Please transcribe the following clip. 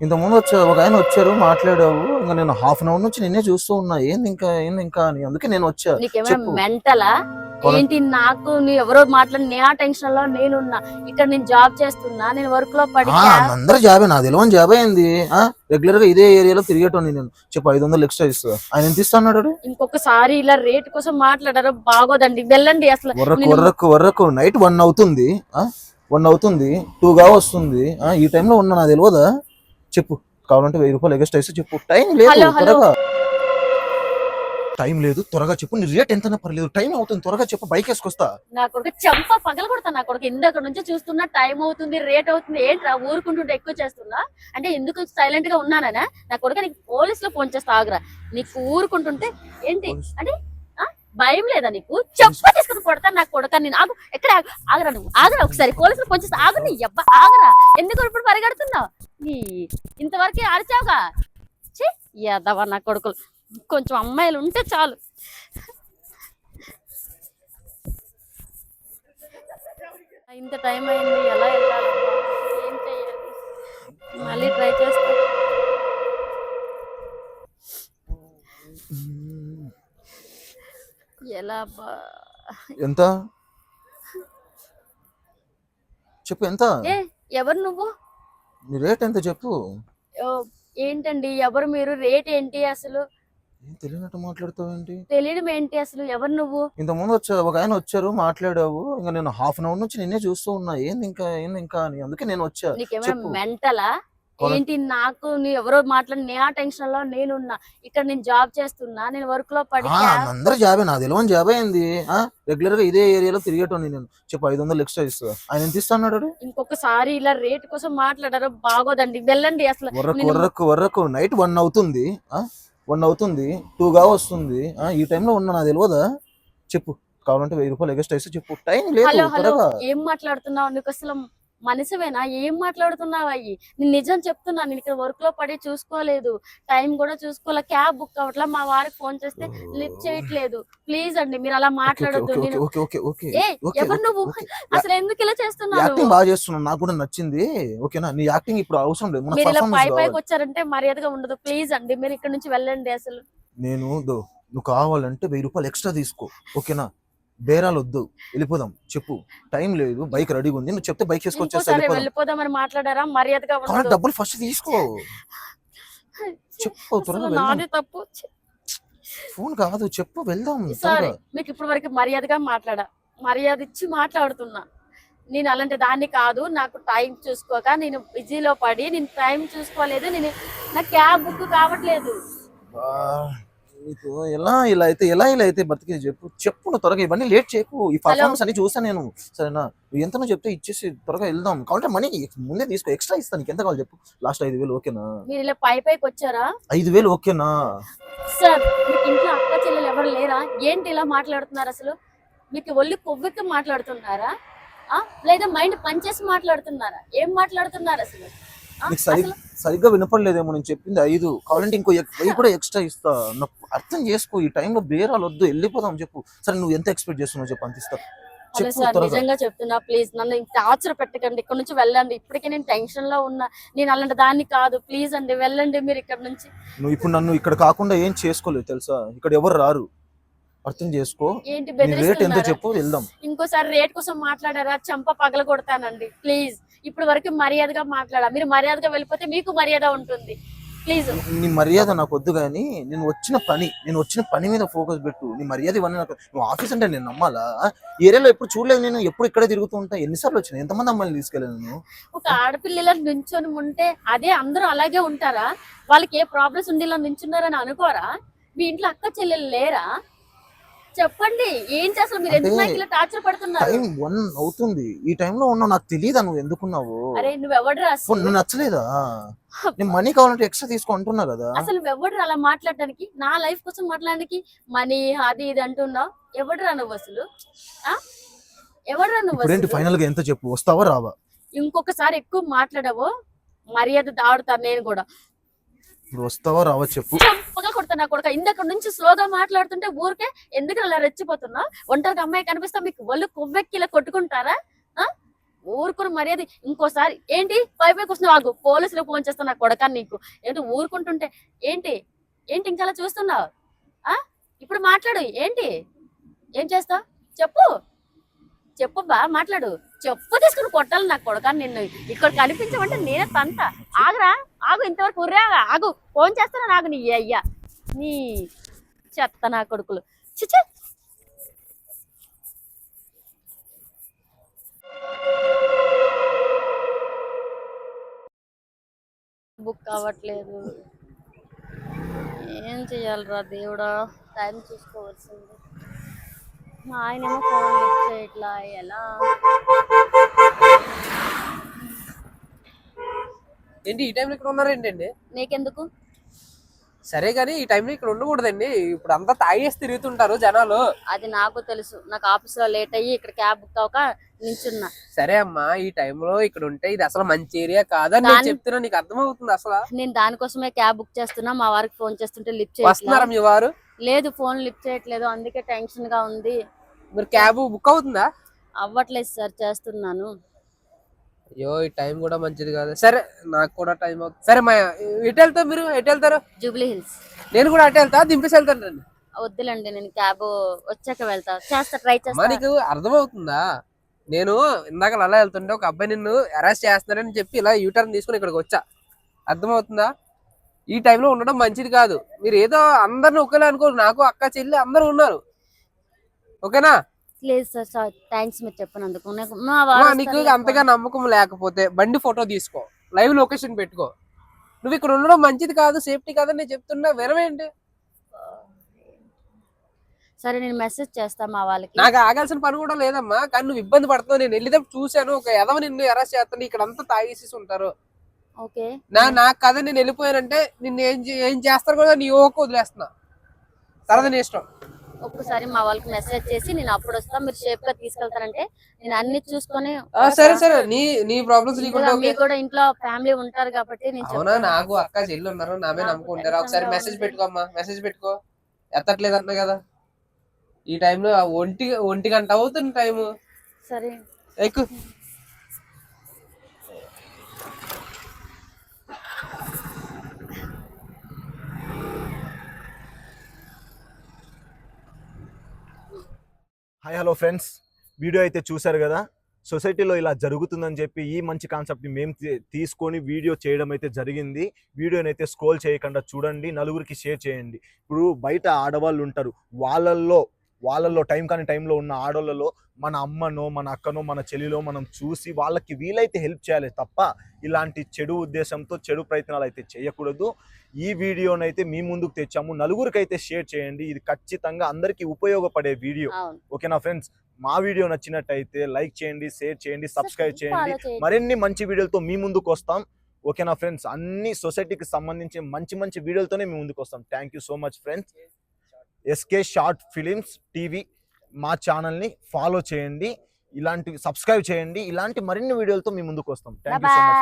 ఇంత ముందు వచ్చా ఒక ఆయన వచ్చారు మాట్లాడావు ఇంకా నేను హాఫ్ అన్ అవర్ నుంచి నిన్నే చూస్తూ ఉన్నా ఏంది ఇంకా ఏంది ఇంకా అని అందుకే నేను వచ్చా. నీకేమైనా. మెంటలా? ఏంటి నాకు నీ ఎవరో మాట్లాడి నే ఆ టెన్షన్లో నేనున్నా ఇక్కడ నేను జాబ్ చేస్తున్నా నేను వర్క్లో పడి అందరూ జాబే నా తెలియని జాబే అయింది రెగ్యులర్గా ఇదే ఏరియాలో తిరిగేటోని నేను. చెప్పు ఐదు వందలు ఎక్స్ట్రా ఇస్తా. ఆయన ఎంత ఇస్తా అన్నాడు ఇంకొకసారి ఇలా రేట్ కోసం మాట్లాడారు బాగోదండి. వెళ్ళండి అసలు. వర్రకు నేను- వర్రకు నైట్ వన్ అవుతుంది వన్ అవుతుంది టూ గా వస్తుంది ఆ, ఈ టైంలో ఉన్నా నా తెలియదా? చెప్పు. కావాలంటే వెయ్యి రూపాయలు ఎగస్ట్ ఇస్తే చెప్పు. టైం లేదు. త్వరగా. టైం లేదు త్వరగా చెప్పు. నీ రేట్ ఎంత పర్లేదు. టైం అవుతుంది త్వరగా చెప్పు. బైక్ వేసుకొస్తా. నా కొడుకు చెంప పగల కొడతా నా కొడుకు. ఇందాక నుంచి చూస్తున్నా టైం అవుతుంది రేట్ అవుతుంది. ఏంట్రా ఊరుకుంటుంటే ఎక్కువ చేస్తున్నా? అంటే ఎందుకు సైలెంట్గా ఉన్నానా నా కొడుకు నీకు పోలీస్లో ఫోన్ చేస్తా ఆగురా. నీకు ఊరుకుంటుంటే ఏంటి? అంటే? భయం లేదా నీకు? చెప్ప తీసుకుని కొడతాను నాకు కొడుక నేను. ఆగు ఎక్కడ ఆగరా నువ్వు. ఆగరా ఒకసారి. పోలీసులు కొంచెం ఆగు నీ ఎవ్వ ఆగరా. ఎందుకు ఇప్పుడు పరిగెడుతున్నావు? నీ ఇంతవరకే ఆడిచావుగా చే ఎదవా నా కొడుకులు. కొంచెం అమ్మాయిలు ఉంటే చాలు. ఇంత టైం అయింది. ఎలా వెళ్ళాలి? ఏం చెయ్యాలి మళ్ళీ ట్రై చేస్తాను ఎలా? ఎంత? చెప్పు ఎంత? ఎవరు నువ్వు? నీ రేట్ ఎంత చెప్పు. ఏంటండి ఎవరు మీరు? రేట్ ఏంటి అసలు? తెలియనట్టు మాట్లాడుతావు ఏంటి? తెలియడం ఏంటి అసలు? ఎవరు నువ్వు? ఇంత ముందు వచ్చా ఒక ఆయన వచ్చారు మాట్లాడావు ఇంకా నేను హాఫ్ అన్ అవర్ నుంచి నిన్నే చూస్తూ ఉన్నా ఏంది ఇంకా ఏంది ఇంకా అని అందుకే నేను వచ్చా. నీకేమైనా. మెంటలా? ఏంటి నాకు నీ ఎవరో మాట్లాడి నే ఆ టెన్షన్లో నేనున్నా. ఇక్కడ నేను జాబ్ చేస్తున్నా నేను వర్క్లో పడి అందరూ జాబే నా తెలియని జాబే అయింది రెగ్యులర్గా ఇదే ఏరియాలో తిరిగేటోని నేను. చెప్పు ఐదు వందలు ఎక్స్ట్రా ఇస్తా. ఆయన ఎంత ఇస్తా అన్నాడు ఇంకొకసారి ఇలా రేట్ కోసం మాట్లాడారు బాగోదండి. వెళ్ళండి అసలు. వర్రకు నేను- వర్రకు వర్రకు నైట్ వన్ అవుతుంది. వన్ అవుతుంది. టూ గా వస్తుంది. ఆ, ఈ టైంలో ఉన్నా నా తెలియదా? చెప్పు కావాలంటే వెయ్యి రూపాయలు ఎగస్ట్ ఇస్తే. చెప్పు టైం లేదు ఏం మాట్లాడుతున్నావు? నీకు అసలు మనసువేనా? ఏం మాట్లాడుతున్నావు అయ్యి? నేను నిజం చెప్తున్నా నేను ఇక్కడ వర్క్లో పడి చూసుకోలేదు. టైం కూడా చూసుకోలే. Cab book అవ్వట్లా? మా వారికి ఫోన్ చేస్తే లిఫ్ట్ చేయట్లేదు. ప్లీజ్ అండి మీరు అలా మాట్లాడొద్దు. ఎవరు నువ్వు. అసలు ఎందుకు ఇలా చేస్తున్నావు బాగా చేస్తున్నావు. నాకు కూడా నచ్చింది. ఓకేనా? నీ యాక్టింగ్ ఇప్పుడు అవసరం లేదు. మీరు ఇలా పై పైకి వచ్చారంటే మర్యాదగా ఉండదు. ప్లీజ్ అండి మీరు ఇక్కడ నుంచి వెళ్ళండి అసలు. నేను నువ్వు కావాలంటే వెయ్యి రూపాయలు ఎక్స్ట్రా తీసుకో. ఓకేనా? బేరాలు వద్దు వెళ్ళిపోదాం. చెప్పు. టైం లేదు. బైక్ రెడీగా ఉంది. నువ్వు చెప్తే బైక్ వేసుకొచ్చేస్తా ఇంకోసారి వెళ్ళిపోదాం. వెళ్ళిపోదామని మాట్లాడారా? మర్యాదగా డబ్బులు ఫస్ట్ తీసుకో. చెప్పు త్వరగా తప్పు. ఫోన్ కాదు చెప్పు వెళ్దాం సారీ మీకు ఇప్పటి వరకు మర్యాదగా మాట్లాడా? మర్యాద ఇచ్చి మాట్లాడుతున్నా. నేను అలాంటి దాన్ని కాదు. నాకు టైం చూసుకోక నేను బిజీలో పడి నేను టైం చూసుకోలేదు. నేను నా క్యాబ్ బుక్ కావట్లేదు. నీకు ఎలా ఇలా అయితే ఎలా ఇలా అయితే బతికి చెప్పు చెప్పు నువ్వు త్వరగా. ఇవన్నీ లేట్ చేయకు. ఈ పర్ఫార్మెన్స్ అన్ని చూసాను నేను. సరేనా? నువ్వు ఎంతనో చెప్తే ఇచ్చేసి త్వరగా వెళ్దాం. కావాలంటే మనీ ముందే తీసుకో. ఎక్స్ట్రా ఇస్తాను నీకు. ఎంత కావాలి చెప్పు? లాస్ట్ ఐదు వేలు ఓకేనా? మీరు ఇలా పై పైకి వచ్చారా? ఐదు వేలు ఓకేనా? సార్ మీకు ఇంట్లో అక్క చెల్లెలు ఎవరు లేరా? ఏంటి ఇలా మాట్లాడుతున్నారు అసలు? మీకు ఒళ్ళు కొవ్వెక్కి మాట్లాడుతున్నారా? ఆ? లేదా మైండ్ పనిచేసి మాట్లాడుతున్నారా? ఏం మాట్లాడుతున్నారు అసలు? నీకు సరి సరిగ్గా వినపడలేదేమో నేను చెప్పింది. ఐదు కావాలంటే ఇంకో వెయ్యి కూడా ఎక్స్ట్రా ఇస్తా. నాకు అర్థం చేసుకో ఈ టైంలో బేరాలు వద్దు వెళ్ళిపోదాం చెప్పు. సరే నువ్వు ఎంత ఎక్స్పెక్ట్ చేస్తున్నావు చెప్పు అంత ఇస్తా. నిజంగా చెప్తున్నా ప్లీజ్ నన్ను టార్చర్ పెట్టకండి. ఇక్కడ నుంచి వెళ్ళండి. ఇప్పటికే నేను టెన్షన్లో ఉన్నా. నేను అలాంటి దాన్ని కాదు. ప్లీజ్ అండి వెళ్ళండి మీరు ఇక్కడ నుంచి. నువ్వు ఇప్పుడు నన్ను ఇక్కడ కాకుండా ఏం చేసుకోలేదు తెలుసా? ఇక్కడ ఎవరు రారు? అర్థం చేసుకో. ఏంటి రేట్ ఎంత చెప్పు వెళ్దాం. ఇంకోసారి రేట్ కోసం మాట్లాడారా? చంప పగల కొడతానండి ప్లీజ్. ఇప్పుడు వరకు మర్యాదగా మాట్లాడా మీరు మర్యాదగా వెళ్ళిపోతే మీకు మర్యాద ఉంటుంది. ప్లీజ్ నీ మర్యాద నాకు వద్దు కానీ నేను వచ్చిన పని నేను వచ్చిన పని మీద ఫోకస్ పెట్టు. నీ మర్యాద ఇవన్నీ నాకు నువ్వు ఆఫీస్ అంటే నేను నమ్మాలా? ఏరియాలో ఎప్పుడు చూడలేదు నేను ఎప్పుడు ఇక్కడే తిరుగుతూ ఉంటా? ఎన్నిసార్లు వచ్చిన? ఎంతమంది అమ్మాయిని తీసుకెళ్ళాను నేను? ఒక ఆడపిల్లల నుంచొని ఉంటే అదే అందరూ అలాగే ఉంటారా? వాళ్ళకి ఏ ప్రాబ్లమ్స్ ఉండి ఇలా నించున్నారని అనుకోరా? మీ ఇంట్లో అక్క చెల్లెలు లేరా? చెప్పండి. ఏంటి అసలు మీరు ఎందుకు నాకు ఇలా టార్చర్ పడుతున్నారు? టైం వన్ అవుతుంది. ఈ టైంలో ఉన్నావు. నాకు తెలియదా నువ్వు ఎందుకున్నావు? అరే నువ్వు ఎవడరా అసలు? నువ్వు నచ్చలేదా? నేను మనీ కావాలంటే ఎక్స్ట్రా తీసుకో అంటున్నా కదా. అసలు నువ్వు ఎవడరా అలా మాట్లాడడానికి? నా లైఫ్ కోసం మాట్లాడడానికి మనీ అది ఇది అంటున్నావు. ఎవడరా నువ్వు అసలు? ఆ? ఎవడరా నువ్వు ఇప్పుడు ఏంటి అసలు? ఫైనల్గా ఎంత చెప్పు? వస్తావా రావా? ఇంకొకసారి ఎక్కువ మాట్లాడవో మర్యాద దాడుతాను నేను కూడా. ఇప్పుడు వస్తావా రావా చెప్పు. చంపగా కొడుక. ఇందక నుంచి స్లోగా మాట్లాడుతుంటే ఊరికే ఎందుకు అలా రెచ్చిపోతున్నా ఒంటరికి అమ్మాయి కనిపిస్తా మీకు ఒళ్ళు కొవ్వెక్కిలా కొట్టుకుంటారా? ఆ? ఊరుకుని మర్యాద. ఇంకోసారి ఏంటి? పై పైకి వస్తున్నావు ఆగు. పోలీసులు ఫోన్ చేస్తున్నా కొడక నీకు. ఏంటి ఊరుకుంటుంటే? ఏంటి? ఏంటి ఇంకా అలా చూస్తున్నావు? ఆ? ఇప్పుడు మాట్లాడు. ఏంటి? ఏం చేస్తావు? చెప్పు. చెప్పు బా మాట్లాడు. చెప్పు తీసుకుని కొట్టాలి నాకు కొడక నిన్ను. ఇక్కడ కనిపించమంటే నేనే తంత. ఆగరా ఆగు ఇంతవరకు ఉర్రాగా. ఆగు ఫోన్ చేస్తాను నాకు నీ అయ్యా. నీ చెత్త నా కొడుకులు. చిచ్చే బుక్ అవ్వట్లేదు. ఏం చెయ్యాలిరా దేవుడా? టైం చూసుకోవాల్సింది. మా ఆయనేమో ఫోన్ లిఫ్ట్ చేయట్లా ఎలా? ఏంటి ఈ టైంలో ఇక్కడ ఉన్నారు ఏంటండి? నీకెందుకు సరే కానీ ఈ టైంలో ఇక్కడ ఉండకూడదండి. ఇప్పుడు అంతా తాగేసి తిరుగుతుంటారు జనాలు. అది నాకు తెలుసు. నాకు ఆఫీస్లో లేట్ అయ్యి ఇక్కడ క్యాబ్ బుక్ అవ్వక నించున్నా సరే అమ్మా ఈ టైంలో ఇక్కడ ఉంటే ఇది అసలు మంచి ఏరియా కాదని నేను దాని- చెప్తున్నా నీకు అర్థమవుతుంది అసలు. నేను దానికోసమే క్యాబ్ బుక్ చేస్తున్నా. మా వారికి ఫోన్ చేస్తుంటే లిఫ్ట్ వస్తున్నారా చేయట్లేదు మీ వారు? లేదు ఫోన్ లిఫ్ట్ చేయట్లేదు. అందుకే టెన్షన్గా ఉంది. మీరు క్యాబ్ బుక్ అవుతుందా? అవ్వట్లేదు సార్ చేస్తున్నాను. అయ్యో ఈ టైం కూడా మంచిది కాదు. సరే నాకు కూడా టైం అవుతుంది. సరే మా ఎటు వెళ్తారు మీరు? ఎటు వెళ్తారు? Jubilee Hills. నేను కూడా అటు వెళ్తా దింపేసి వెళ్తాను రండి. వద్దులండి నేను క్యాబ్ వచ్చాక వెళ్తా. చేస్తా ట్రై చేస్తా. నీకు అర్థమవుతుందా? నేను ఇందాక అలా వెళ్తుంటే ఒక అబ్బాయి నిన్ను అరెస్ట్ చేస్తున్నాడని చెప్పి ఇలా యూటర్న్ తీసుకుని ఇక్కడికి వచ్చా. అర్థమవుతుందా? ఈ టైంలో ఉండడం మంచిది కాదు. మీరు ఏదో అందరిని ఒకేలా అనుకోరు. నాకు అక్క చెల్లి అందరూ ఉన్నారు. ఓకేనా? లేదు సార్ సార్ థ్యాంక్స్ మీరు చెప్పినందుకు. నాకు మా అమ్మా, వాడు నీకు వస్తారులే అంతగా నమ్మకం లేకపోతే బండి ఫోటో తీసుకో లైవ్ లొకేషన్ పెట్టుకో. నువ్వు ఇక్కడ ఉండడం మంచిది కాదు సేఫ్టీ కాదని నేను చెప్తున్నా వినవేంటి సరే నేను మెసేజ్ చేస్తా మా వాళ్ళకి. నాకు ఆగాల్సిన పని కూడా లేదమ్మా కానీ నువ్వు ఇబ్బంది పడుతున్నావు. నేను వెళ్ళేటప్పుడు చూశాను ఒక ఎదవ నిన్ను అరెస్ట్ చేస్తాను ఇక్కడ అంతా తాగేసేసి ఉంటారు. ఓకే. నా నాకు కదా నేను వెళ్ళిపోయానంటే నిన్ను ఏం ఏం చేస్తారు కూడా నీ ఓకు వదిలేస్తున్నా. తర్వాత నీ ఇష్టం. ఒక్కసారి మా వాళ్ళకి మెసేజ్ చేసి నేను అప్పుడు వస్తా మీరు షేప్గా తీసుకెళ్తారంటే నేను అన్ని చూసుకొని సరే సరే. నీ నీ ప్రాబ్లమ్స్ మీకు కూడా ఇంట్లో ఫ్యామిలీ ఉంటారు కాబట్టి నేను అవునా. నాకు అక్క చెల్లి ఉన్నారు నా మీద నాకు నమ్మకం ఉంటారు ఒకసారి మెసేజ్. పెట్టుకో అమ్మా. మెసేజ్ పెట్టుకో. ఎత్తట్లేదు అన్నా కదా. ఈ టైంలో ఒంటి ఒంటి గంట అవుతుంది టైము సరే. ఎక్కు. హాయ్ హలో ఫ్రెండ్స్ వీడియో అయితే చూశారు కదా? సొసైటీలో ఇలా జరుగుతుందని చెప్పి ఈ మంచి కాన్సెప్ట్ని మేము తీసుకొని వీడియో చేయడం అయితే జరిగింది. వీడియోని అయితే స్క్రోల్ చేయకుండా చూడండి. నలుగురికి షేర్ చేయండి. ఇప్పుడు బయట ఆడవాళ్ళు ఉంటారు. వాళ్ళల్లో వాళ్ళల్లో టైం కాని టైంలో ఉన్న ఆడవాళ్ళలో మన అమ్మనో మన అక్కనో మన చెల్లిలో మనం చూసి వాళ్ళకి వీలైతే హెల్ప్ చేయాలి తప్ప ఇలాంటి చెడు ఉద్దేశంతో చెడు ప్రయత్నాలు అయితే చేయకూడదు. ఈ వీడియోనైతే మీ ముందుకు తెచ్చాము. నలుగురికి అయితే షేర్ చేయండి. ఇది ఖచ్చితంగా అందరికీ ఉపయోగపడే వీడియో. ఓకేనా ఫ్రెండ్స్? మా వీడియో నచ్చినట్టయితే లైక్ చేయండి షేర్ చేయండి సబ్స్క్రైబ్ చేయండి. మరిన్ని మంచి వీడియోలతో మీ ముందుకు వస్తాం. ఓకేనా ఫ్రెండ్స్? అన్ని సొసైటీకి సంబంధించి మంచి మంచి వీడియోలతోనే మీ ముందుకు వస్తాం. Thank you so much friends SK short films TV మా ఛానల్ని ఫాలో చేయండి. ఇలాంటి సబ్స్క్రైబ్ చేయండి. ఇలాంటి మరిన్ని వీడియోలతో మీ ముందుకు వస్తాం. Thank you so much